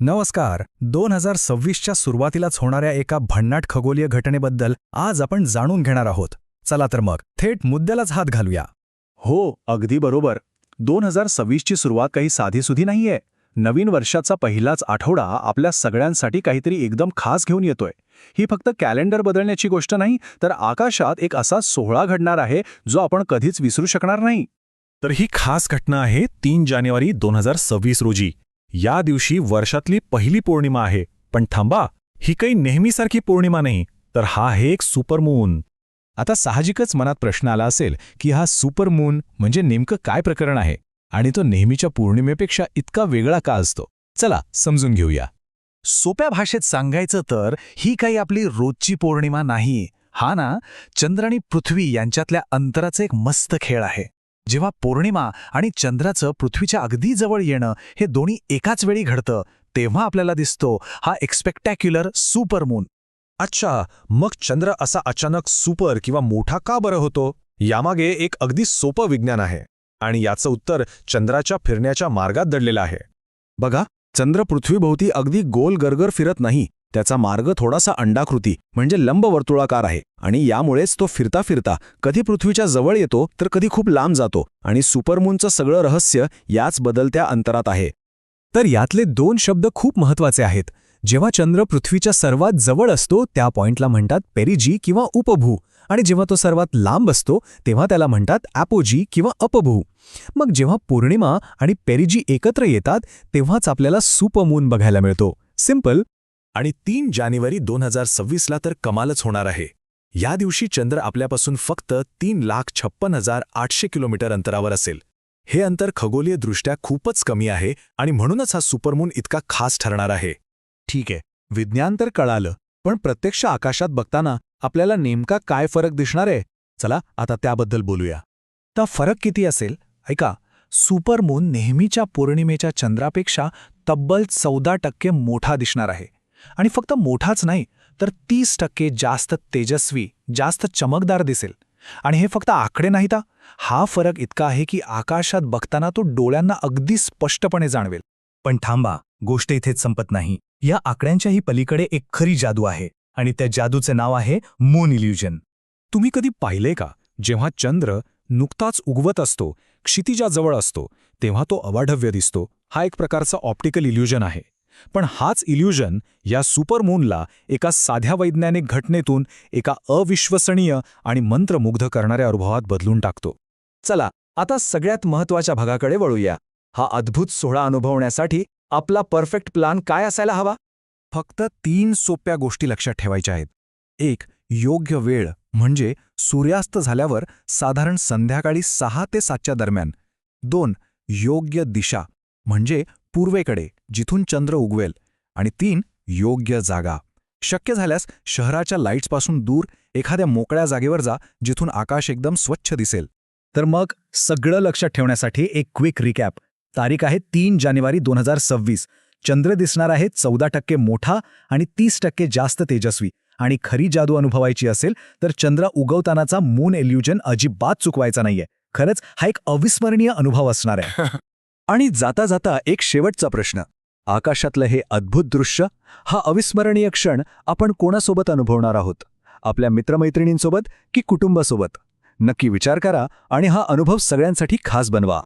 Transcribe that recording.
नमस्कार. दोन हजार सव्वीसच्या सुरुवातीलाच होणाऱ्या एका भन्नाट खगोलीय घटनेबद्दल आज आपण जाणून घेणार आहोत. चला तर मग थेट मुद्द्यालाच हात घालूया. हो अगदी बरोबर. दोन हजार सव्वीसची सुरुवात काही साधीसुधी नाहीये. नवीन वर्षाचा पहिलाच आठवडा आपल्या सगळ्यांसाठी काहीतरी एकदम खास घेऊन येतोय. ही फक्त कॅलेंडर बदलण्याची गोष्ट नाही तर आकाशात एक असा सोहळा घडणार आहे जो आपण कधीच विसरू शकणार नाही. तर ही खास घटना आहे तीन जानेवारी दोन हजार सव्वीस रोजी. या दिवशी वर्षातली पहिली पौर्णिमा आहे. पण थांबा ही काही नेहमीसारखी पौर्णिमा नाही तर हा आहे एक सुपरमून. आता साहजिकच मनात प्रश्न आला असेल की हा सुपरमून म्हणजे नेमकं काय प्रकरण आहे? आणि तो नेहमीच्या पौर्णिमेपेक्षा इतका वेगळा का असतो? चला समजून घेऊया. सोप्या भाषेत सांगायचं तर ही काही आपली रोजची पौर्णिमा नाही. हा ना चंद्र आणि पृथ्वी यांच्यातल्या अंतराचा एक मस्त खेळ आहे. जेव्हा पौर्णिमा आणि चंद्राचं पृथ्वीच्या अगदी जवळ येणं हे दोन्ही एकाच वेळी घडतं तेव्हा आपल्याला दिसतो हा एक्स्पेक्टॅक्युलर सुपरमून अच्छा मग चंद्र असा अचानक सुपर किंवा मोठा का बरं होतो? यामागे एक अगदी सोपं विज्ञान आहे आणि याचं उत्तर चंद्राच्या फिरण्याच्या मार्गात दडलेलं आहे. बघा चंद्र पृथ्वीभोवती अगदी गोल गरगर फिरत नाही त्याचा मार्ग थोडासा अंडाकृती म्हणजे लंबवर्तुळाकार आहे आणि यामुळेच तो फिरता फिरता कधी पृथ्वीच्या जवळ येतो तर कधी खूप लांब जातो आणि सुपरमूनचं सगळं रहस्य याच बदलत्या अंतरात आहे. तर यातले दोन शब्द खूप महत्त्वाचे आहेत. जेव्हा चंद्र पृथ्वीच्या सर्वात जवळ असतो त्या पॉइंटला म्हणतात पेरिजी किंवा उपभू आणि जेव्हा तो सर्वात लांब असतो तेव्हा त्याला म्हणतात ॲपोजी किंवा अपभू. मग जेव्हा पौर्णिमा आणि पेरिजी एकत्र येतात तेव्हाच आपल्याला सुपमून बघायला मिळतो. सिंपल आणि तीन जानेवारी दोन हजार सव्वीसला तर कमालच होणार आहे. या दिवशी चंद्र आपल्यापासून फक्त तीन लाख छप्पन हजार आठशे किलोमीटर अंतरावर असेल. हे अंतर खगोलीयदृष्ट्या खूपच कमी आहे आणि म्हणूनच हा सुपरमून इतका खास ठरणार आहे. ठीक आहे विज्ञान तर कळालं पण प्रत्यक्ष आकाशात बघताना आपल्याला नेमका काय फरक दिसणार आहे? चला आता त्याबद्दल बोलूया. तर फरक किती असेल? ऐका सुपरमून नेहमीच्या पौर्णिमेच्या चंद्रापेक्षा तब्बल चौदा टक्के मोठा दिसणार आहे. आणि फक्त मोठाच नाही तर तीस टक्के जास्त तेजस्वी जास्त चमकदार दिसेल. आणि हे फक्त आकडे नाहीत हा फरक इतका आहे की आकाशात बघताना तो डोळ्यांना अगदी स्पष्टपणे जाणवेल. पण थांबा गोष्ट इथेच संपत नाही. या आकड्यांच्याही पलीकडे एक खरी जादू आहे आणि त्या जादूचे नाव आहे मून इल्युजन. तुम्ही कधी पाहिले का जेव्हा चंद्र नुकताच उगवत असतो क्षितिजाजवळ असतो तेव्हा तो अवाढव्य दिसतो. हा एक प्रकारचा ऑप्टिकल इल्युजन आहे. पण हाच इल्युजन या सुपरमूनला एका साध्या वैज्ञानिक घटनेतून एका अविश्वसनीय आणि मंत्रमुग्ध करणाऱ्या अनुभवात बदलून टाकतो. चला आता सगळ्यात महत्त्वाच्या भागाकडे वळूया. हा अद्भुत सोहळा अनुभवण्यासाठी आपला परफेक्ट प्लान काय असायला हवा? फक्त तीन सोप्या गोष्टी लक्षात ठेवायच्या आहेत. एक योग्य वेळ म्हणजे सूर्यास्त झाल्यावर साधारण संध्याकाळी सहा ते सातच्या दरम्यान. दोन योग्य दिशा म्हणजे पूर्वेकडे जिथून चंद्र उगवेल आणि तीन योग्य जागा. शक्य झाल्यास शहराच्या लाईट्सपासून दूर एखाद्या मोकळ्या जागेवर जा जिथून आकाश एकदम स्वच्छ दिसेल. तर मग सगळं लक्षात ठेवण्यासाठी एक क्विक रिकॅप तारीख आहे तीन जानेवारी दोन हजार सव्वीस. चंद्र दिसणार आहे चौदा टक्के मोठा आणि तीस टक्के जास्त तेजस्वी. आणि खरी जादू अनुभवायची असेल तर चंद्र उगवतानाचा मून एल्युजन अजिबात चुकवायचा नाहीये. खरंच हा एक अविस्मरणीय अनुभव असणार आहे. आणि जाता जाता एक शेवटचा प्रश्न. आकाशातलं हे अद्भुत दृश्य हा अविस्मरणीय क्षण आपण कोणासोबत अनुभवणार आहोत? आपल्या मित्रमैत्रिणींसोबत की कुटुंबासोबत? नक्की विचार करा आणि हा अनुभव सगळ्यांसाठी खास बनवा.